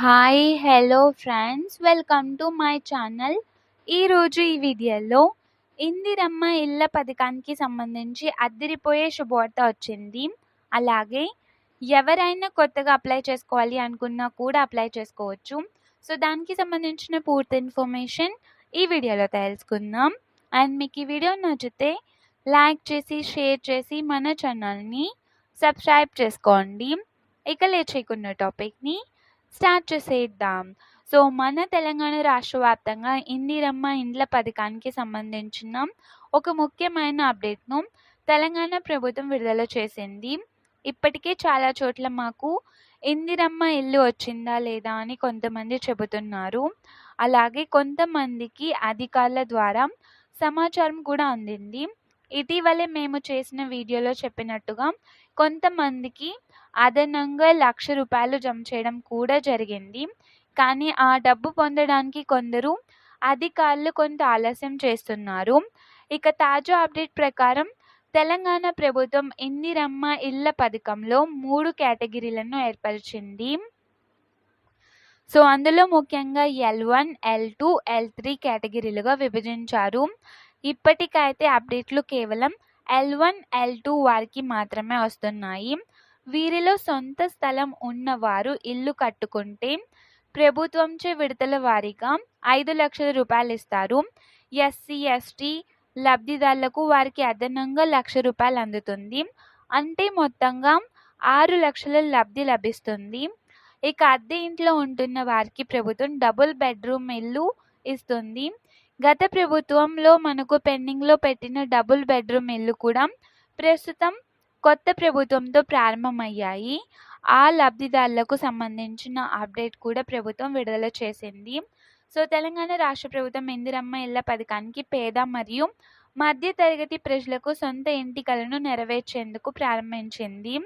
Hi hello friends welcome to my channel ఈరోజు ఈ వీడియోలో ఇందిరమ్మ ఇళ్ళ పథకానికి సంబంధించి అద్దరిపోయే శుభవార్త వచ్చింది. అలాగే ఎవరైనా కొత్తగా అప్లై చేసుకోవాలి అనుకున్నా కూడా అప్లై చేసుకోవచ్చు. సో దానికి సంబంధించిన పూర్తి ఇన్ఫర్మేషన్ ఈ వీడియోలో తెలుసుకుందాం. అండ్ మీకు ఈ వీడియో నచ్చితే లైక్ చేసి షేర్ చేసి మన ఛానల్ని సబ్స్క్రైబ్ చేసుకోండి. ఇక లేచేకున్న టాపిక్ని స్టార్ట్ చేసేద్దాం. సో మన తెలంగాణ రాష్ట్ర వ్యాప్తంగా ఇందిరమ్మ ఇండ్ల పథకానికి సంబంధించిన ఒక ముఖ్యమైన అప్డేట్ను తెలంగాణ ప్రభుత్వం విడుదల చేసింది. ఇప్పటికే చాలా చోట్ల మాకు ఇందిరమ్మ ఇల్లు వచ్చిందా లేదా అని కొంతమంది చెబుతున్నారు. అలాగే కొంతమందికి అధికారుల ద్వారా సమాచారం కూడా అందింది. ఇటీవలే మేము చేసిన వీడియోలో చెప్పినట్టుగా కొంతమందికి అదనంగా లక్ష రూపాయలు జమ చేయడం కూడా జరిగింది. కానీ ఆ డబ్బు పొందడానికి కొందరు అధికారులు కొంత ఆలస్యం చేస్తున్నారు. ఇక తాజా అప్డేట్ ప్రకారం తెలంగాణ ప్రభుత్వం ఇందిరమ్మ ఇళ్ళ పథకంలో మూడు కేటగిరీలను ఏర్పరిచింది. సో అందులో ముఖ్యంగా L one L two L three కేటగిరీలుగా విభజించారు. ఇప్పటికైతే అప్డేట్లు కేవలం ఎల్ వన్ ఎల్ టూ వారికి మాత్రమే వస్తున్నాయి. వీరిలో సొంత స్థలం ఉన్నవారు ఇల్లు కట్టుకుంటే ప్రభుత్వంచే విడతల వారీగా ఐదు లక్షల రూపాయలు ఇస్తారు. ఎస్సీ ఎస్టీ లబ్ధిదారులకు వారికి అదనంగా లక్ష రూపాయలు అందుతుంది. అంటే మొత్తంగా ఆరు లక్షల లబ్ధి లభిస్తుంది. ఇక అద్దె ఇంట్లో ఉంటున్న వారికి ప్రభుత్వం డబుల్ బెడ్రూమ్ ఇల్లు ఇస్తుంది. గత ప్రభుత్వంలో మనకు పెండింగ్లో పెట్టిన డబుల్ బెడ్రూమ్ ఇల్లు కూడా ప్రస్తుతం కొత్త ప్రభుత్వంతో ప్రారంభమయ్యాయి. ఆ లబ్ధిదారులకు సంబంధించిన అప్డేట్ కూడా ప్రభుత్వం విడుదల చేసింది. సో తెలంగాణ రాష్ట్ర ప్రభుత్వం ఇందిరమ్మ ఇళ్ళ పథకానికి పేద మరియు మధ్య తరగతి ప్రజలకు సొంత ఇంటి నెరవేర్చేందుకు ప్రారంభించింది.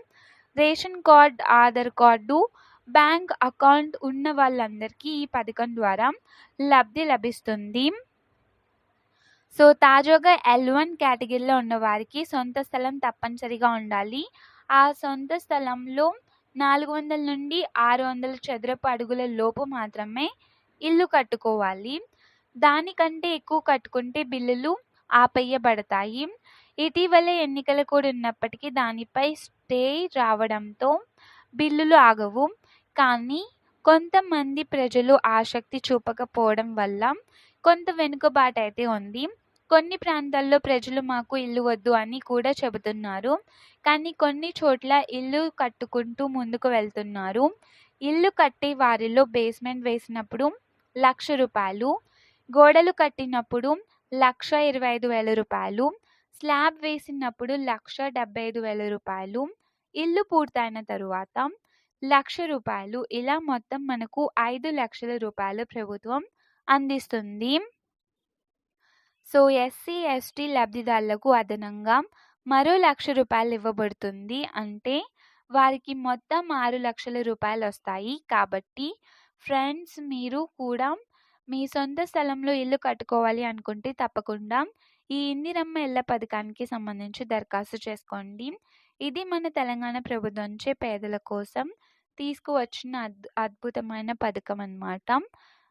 Ration card Aadhaar card bank account ఉన్న వాళ్ళందరికీ ఈ పథకం ద్వారా లబ్ధి లభిస్తుంది. సో తాజాగా ఎల్ వన్ కేటగిరీలో ఉన్న వారికి సొంత స్థలం తప్పనిసరిగా ఉండాలి. ఆ సొంత స్థలంలో నాలుగు వందల నుండి ఆరు వందల చదరపు అడుగుల లోపు మాత్రమే ఇల్లు కట్టుకోవాలి. దానికంటే ఎక్కువ కట్టుకుంటే బిల్లులు ఆపేయబడతాయి. ఇటీవలే ఎన్నికలు కూడా ఉన్నప్పటికీ దానిపై స్టే రావడంతో బిల్లులు ఆగవు. కానీ కొంతమంది ప్రజలు ఆసక్తి చూపకపోవడం వల్ల కొంత వెనుకబాటు అయితే ఉంది. కొన్ని ప్రాంతాల్లో ప్రజలు మాకు ఇల్లు వద్దు అని కూడా చెబుతున్నారు. కానీ కొన్ని చోట్ల ఇల్లు కట్టుకుంటూ ముందుకు వెళ్తున్నారు. ఇల్లు కట్టి వారిలో బేస్మెంట్ వేసినప్పుడు లక్ష రూపాయలు గోడలు కట్టినప్పుడు లక్ష ఇరవై ఐదు వేల రూపాయలు స్లాబ్ వేసినప్పుడు లక్ష డెబ్బై ఐదు వేల రూపాయలు ఇల్లు పూర్తయిన తరువాత లక్ష రూపాయలు. ఇలా మొత్తం మనకు ఐదు లక్షల రూపాయలు ప్రభుత్వం అందిస్తుంది. సో ఎస్సీ ఎస్టీ లబ్ధిదారులకు అదనంగా మరో లక్ష రూపాయలు ఇవ్వబడుతుంది. అంటే వారికి మొత్తం ఆరు లక్షల రూపాయలు వస్తాయి. కాబట్టి ఫ్రెండ్స్ మీరు కూడా మీ సొంత స్థలంలో ఇల్లు కట్టుకోవాలి అనుకుంటే తప్పకుండా ఈ ఇందిరమ్మ ఇళ్ళ పథకానికి సంబంధించి దరఖాస్తు చేసుకోండి. ఇది మన తెలంగాణ ప్రభుత్వంచే పేదల కోసం తీసుకువచ్చిన అద్ అద్భుతమైన పథకం అన్నమాట